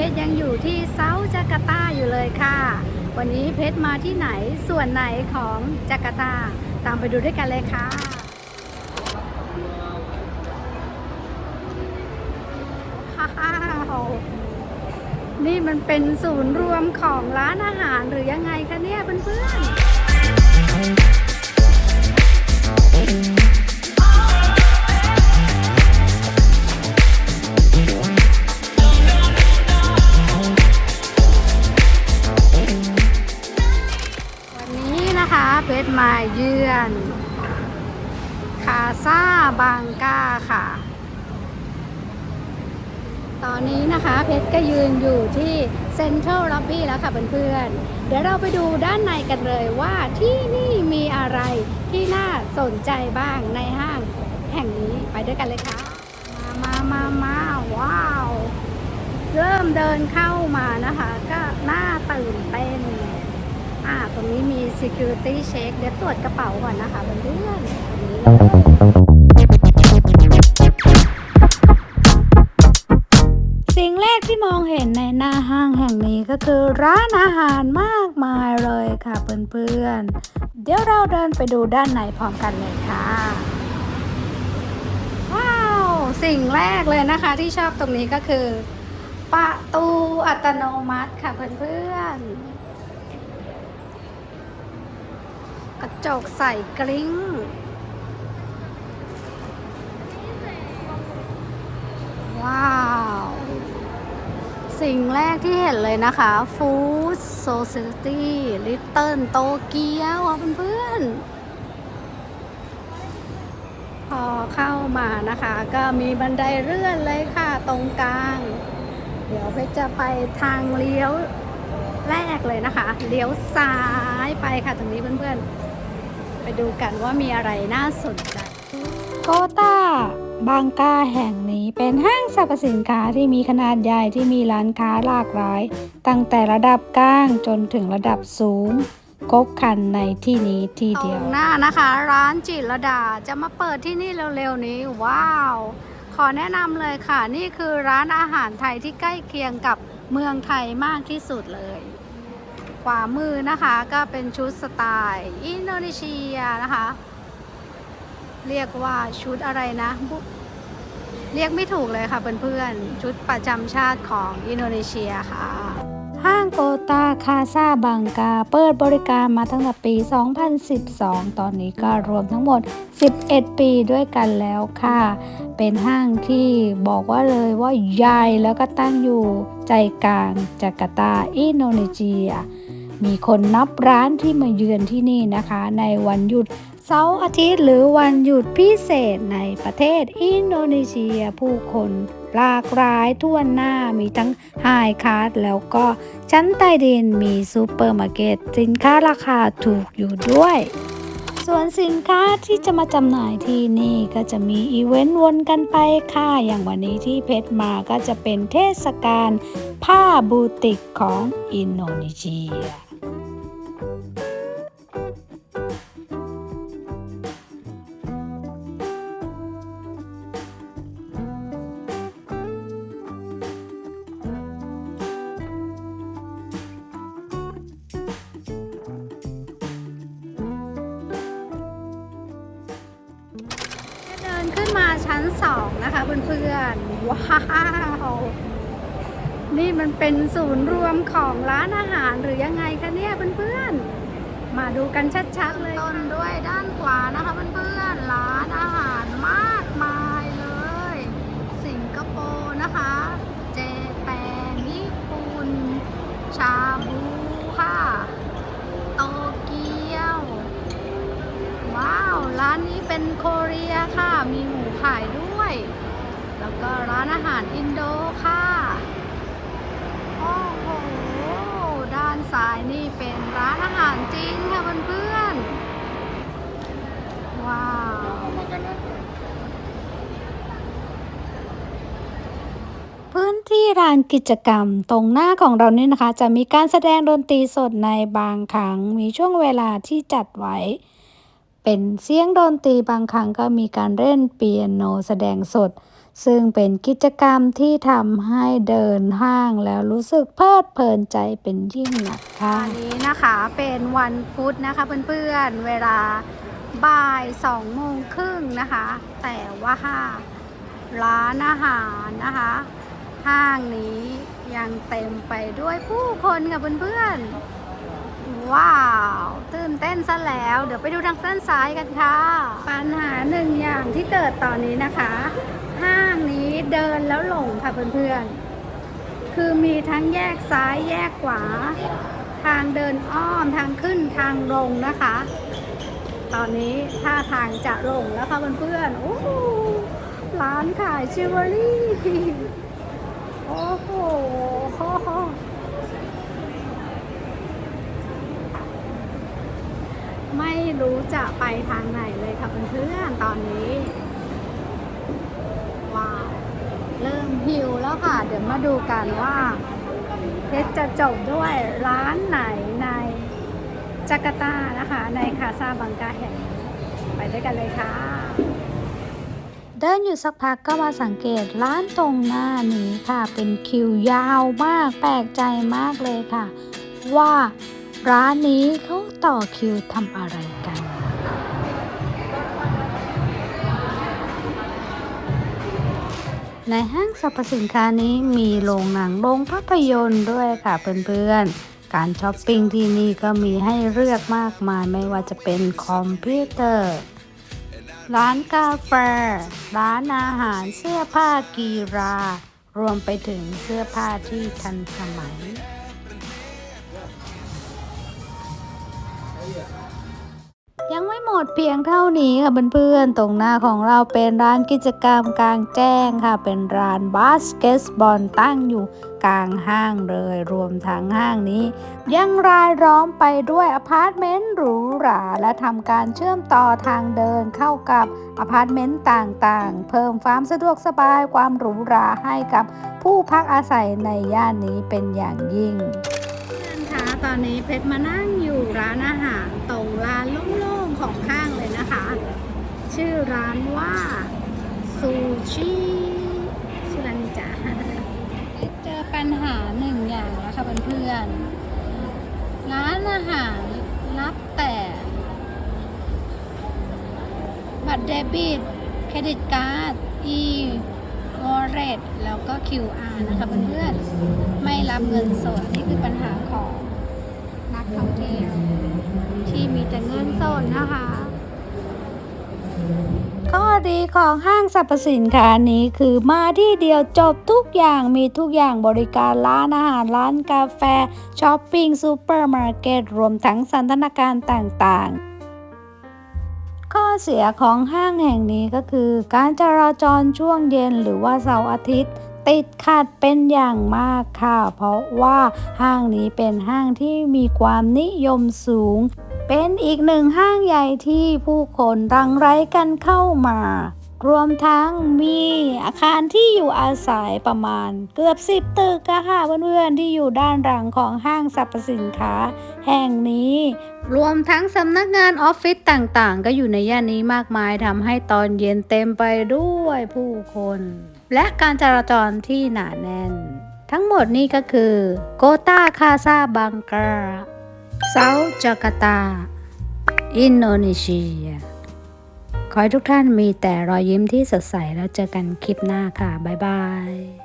เพชรยังอยู่ที่เซาท์จาการ์ตาอยู่เลยค่ะ วันนี้เพชรมาที่ไหนส่วนไหนของจาการ์ตา ตามไปดูด้วยกันเลยค่ะ นี่มันเป็นศูนย์รวมของร้านอาหารหรือยังไงคะเนี่ยเพื่อนๆ เพชรมาเยือน คาซาบางกาค่ะ ตอนนี้นะคะเพชรก็ยืนอยู่ที่เซ็นทรัลล็อบบี้แล้วค่ะเพื่อนๆ เดี๋ยวเราไปดูด้านในกันเลยว่าที่นี่มีอะไรที่น่าสนใจบ้างในห้างแห่งนี้ไปด้วยกันเลยค่ะ มามามามาว้าว เริ่มเดินเข้ามานะคะ ก็น่าตื่นเต้น อ่าตรงนี้มี security check เดี๋ยวตรวจกระเป๋าก่อนนะคะเพื่อนๆตรงนี้สิ่งแรกที่มองเห็นในหน้าห้างแห่งนี้ก็คือร้านอาหารมากมายเลยค่ะเพื่อนๆ เดี๋ยวเราเดินไปดูด้านในพร้อมกันเลยค่ะ ว้าว สิ่งแรกเลยนะคะที่ชอบตรงนี้ก็คือ ประตูอัตโนมัติค่ะเพื่อนๆ กระ จกใส่กริ้ง ว้าว สิ่งแรกที่เห็นเลยนะคะ Food Society Little Tokyo อะเพื่อนๆ พอเข้ามานะคะ ก็มีบันไดเลื่อนเลยค่ะตรงกลาง เดี๋ยวเพชรจะไปทางเลี้ยวแรกเลยนะคะ เลี้ยวซ้ายไปค่ะตรงนี้เพื่อนๆ ไปดูกันว่ามีอะไรน่าสนใจ โกตาบางกาแห่งนี้เป็นห้างสรรพสินค้าที่มีขนาดใหญ่ที่มีร้านค้าหลากหลาย ตั้งแต่ระดับกลางจนถึงระดับสูงครบคันในที่นี้ที่เดียว หน้านะคะ ร้านจิตรดาจะมาเปิดที่นี่เร็วๆนี้ ว้าว ขอแนะนำเลยค่ะ นี่คือร้านอาหารไทยที่ใกล้เคียงกับเมืองไทยมากที่สุดเลย ขวามือนะคะก็เป็นชุดสไตล์อินโดนีเซียนะคะ เรียกว่าชุดอะไรนะ เรียกไม่ถูกเลยค่ะเพื่อนๆ ชุดประจำชาติของอินโดนีเซียค่ะ ห้างโกตาคาซาบังกา เปิดบริการมาตั้งแต่ปี 2012 ตอนนี้ก็รวมทั้งหมด 11 ปีด้วยกันแล้วค่ะ เป็นห้างที่บอกว่าเลยว่าใหญ่แล้วก็ตั้งอยู่ใจกลางจาการ์ตา อินโดนีเซีย มีคนนับร้านที่มาเยือนที่นี่นะคะ ในวันหยุดเสาร์อาทิตย์หรือวันหยุดพิเศษในประเทศอินโดนีเซียผู้คนหลากหลายทั่วหน้ามีทั้งไฮคาร์ดแล้วก็ชั้นใต้ดินมีซูเปอร์มาร์เก็ตสินค้าราคาถูกอยู่ด้วย ส่วนสินค้าที่จะมาจำหน่ายที่นี่ก็จะมีอีเวนต์วนกันไปค่ะ อย่างวันนี้ที่เพชรมาก็จะเป็นเทศกาลผ้าบูติกของอินโดนีเซีย นะคะเพื่อนๆ ว้าว นี่มันเป็นศูนย์รวมของร้านอาหารหรือยังไงคะเนี่ยเพื่อนๆ มาดูกันชัดๆเลยต้นด้วยด้านขวานะคะเพื่อนๆ ร้านอาหารมากมายเลย สิงคโปร์นะคะ เจแปนญี่ปุ่น ชาบูค่ะ โตเกียว ว้าว ร้านนี้เป็นโคเรียค่ะ มีหมูขายด้วย ก็ร้านอาหารอินโดค่ะโอ้โหด้านซ้ายนี่เป็นร้านอาหารจีนค่ะเพื่อนๆว้าวพื้นที่ลานกิจกรรมตรงหน้าของเรานี่นะคะ จะมีการแสดงดนตรีสดในบางครั้ง มีช่วงเวลาที่จัดไว้ เป็นเสียงดนตรีบางครั้งก็มีการเล่นเปียโนแสดงสด ซึ่งเป็นกิจกรรมที่ทำให้เดินห้างแล้วรู้สึกเพลิดเพลินใจเป็นยิ่งนะคะอันนี้นะคะเป็นวันพุธนะคะเพื่อนๆเวลาบ่ายสองโมงครึ่งนะคะ แต่ว่าร้านอาหารนะคะ ห้างนี้ยังเต็มไปด้วยผู้คนค่ะเพื่อนๆ ว้าว ตื่นเต้นซะแล้ว เดี๋ยวไปดูทางด้านซ้ายกันค่ะ ปัญหาหนึ่งอย่างที่เกิดตอนนี้นะคะ ห้างนี้เดินแล้วหลงค่ะเพื่อนๆ คือมีทั้งแยกซ้ายแยกขวา ทางเดินอ้อมทางขึ้นทางลงนะคะ ตอนนี้ท่าทางจะลงแล้วค่ะเพื่อนๆ โอ้ร้านขายชิวเวอรี่ โอ้โหไม่รู้จะไปทางไหนเลยค่ะเพื่อนๆ ตอนนี้ ว้าว เริ่มหิวแล้ว ค่ะ เดี๋ยวมาดูกันว่าเพชรจะจบด้วยร้านไหนในจาการ์ตานะคะ ในคาซาบังกาแห่งนี้ไปด้วยกันเลยค่ะเดินอยู่สักพักก็มาสังเกตร้านตรงหน้านี้ค่ะ เป็นคิวยาวมากแปลกใจมากเลยค่ะ ว่าร้านนี้เขาต่อคิวทำอะไรกัน ในห้างสรรพสินค้านี้มีโรงหนังโรงภาพยนตร์ด้วยค่ะเพื่อนๆ การช้อปปิ้งที่นี่ก็มีให้เลือกมากมายไม่ว่าจะเป็นคอมพิวเตอร์ ร้านกาแฟ ร้านอาหารเสื้อผ้ากีฬารวมไปถึงเสื้อผ้าที่ทันสมัย หมดเพียงเท่านี้ค่ะเพื่อนๆ ตรงหน้าของเราเป็นร้านกิจกรรมกลางแจ้งค่ะ เป็นร้านบาสเกตบอลตั้งอยู่กลางห้างเลย รวมทั้งห้างนี้ ยังรายล้อมไปด้วยอพาร์ตเมนต์หรูหราและทำการเชื่อมต่อทางเดินเข้ากับอพาร์ตเมนต์ต่างๆ เพิ่มความสะดวกสบายความหรูหราให้กับผู้พักอาศัยในย่านนี้เป็นอย่างยิ่งเพื่อนคะตอนนี้เพชรมานั่งอยู่ร้านอาหารตรงร้านโล่งๆของข้างเลยนะคะ ชื่อร้านว่าซูชิชื่อร้านนี้จ้ะเจอปัญหาหนึ่งอย่างแล้วค่ะเพื่อนๆร้านอาหารรับแต่ บัตรเดบิตเครดิตการ์ด e wallet แล้วก็ QR นะคะเพื่อนๆไม่รับเงินสดนี่คือปัญหาของนักท่องเที่ยวที่มีแต่เงินสดนะคะ ดีของห้างสรรพสินค้านี้คือมาที่เดียวจบทุกอย่างมีทุกอย่างบริการร้านอาหารร้านกาแฟช้อปปิ้งซูเปอร์มาร์เก็ตรวมทั้งสันทนาการต่างๆข้อเสียของห้างแห่งนี้ก็คือ การจราจรช่วงเย็นหรือว่าเสาร์อาทิตย์ ติดขัดเป็นอย่างมากค่ะ เพราะว่าห้างนี้เป็นห้างที่มีความนิยมสูง เป็นอีกหนึ่งห้างใหญ่ที่ผู้คนรังไรกันเข้ามารวมทั้งมีอาคารที่อยู่อาศัยประมาณเกือบสิบตึกอะค่ะเพื่อนๆที่อยู่ด้านหลังของห้างสรรพสินค้า แห่งนี้ รวมทั้งสำนักงานออฟฟิศต่างๆ ก็อยู่ในย่านนี้มากมายทำให้ตอนเย็นเต็มไปด้วยผู้คน และการจราจรที่หนาแน่น ทั้งหมดนี้ก็คือโกตาคาซาบังกา เซาท์จาการ์ตา อินโดนีเซีย ขอให้ทุกท่านมีแต่รอยยิ้มที่สดใสแล้วเจอกันคลิปหน้าค่ะ บ๊ายบาย